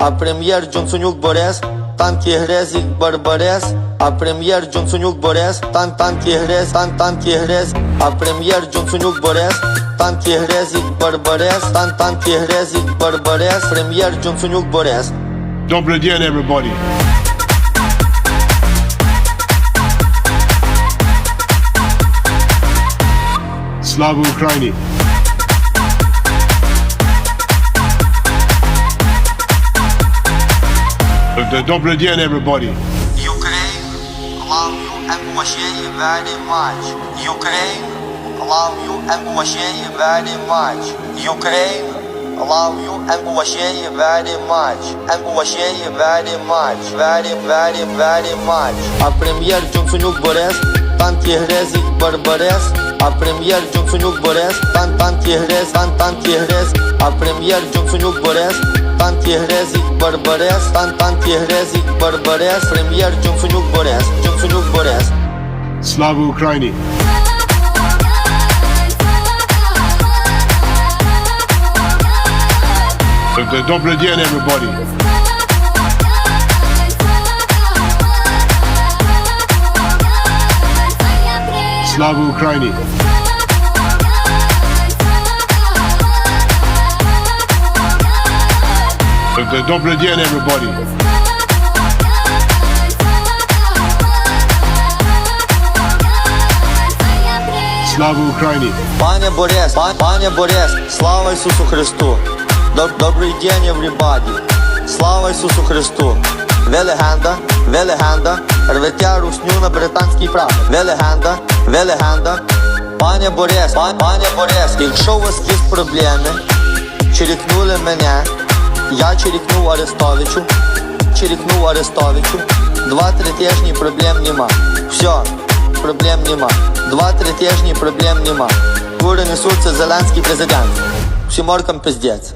а прем'єр Джонсонюк Борис, танки Грезік Барбарес, а прем'єр Джонсонюк Борис, тан танки Грез, тан танки Грез, а прем'єр Джонсонюк Борис, танки Грезік Барбарес, тан танки Грезік Барбарес, прем'єр Джонсонюк Борис. Добрый день, everybody. Слава Украине! Д- Добрый день, everybody. Ukraine, love you and appreciate you very much. Ukraine, love you and appreciate you very much. Ukraine, love you and appreciate you very much. And appreciate you very much. Very, very, very much. А прем'єр Джонсонюк Борис, танки Грезік Барбарес. А прем'єр Джонсонюк Борис, тан танки Грез, тан танки Грез. А прем'єр Джонсонюк Борис, танки Грезік Барбарес, тан танки Грезік Барбарес, прем'єр Джонсонюк Борис, Джонсонюк Борис. Слава Украине! Д- Добрый день, everybody. Слава Украине! Добрый день, everybody. Слава Украине! Пане Борис, пан, пане Борис, слава Ісусу Христу. Доб- Добрий день, everybody. Слава Ісусу Христу. Ви легенда, ви легенда, рвете русню на британський прапор. Ви легенда, ви легенда. Пане Борис, пан, пане Борис, якщо у вас є проблеми, черікнули мене, я черікнув Арестовичу, черікнув Арестовичу. Два-три тижні проблем нема. Все, проблем нема. Два-три тижні проблем нема. Кури несуться Зеленський президент. Всім оркам пиздець.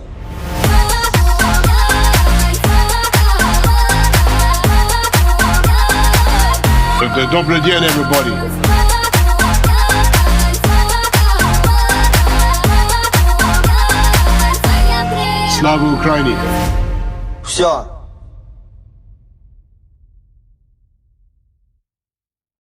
Добрый день, everybody. Слава Украине! Все,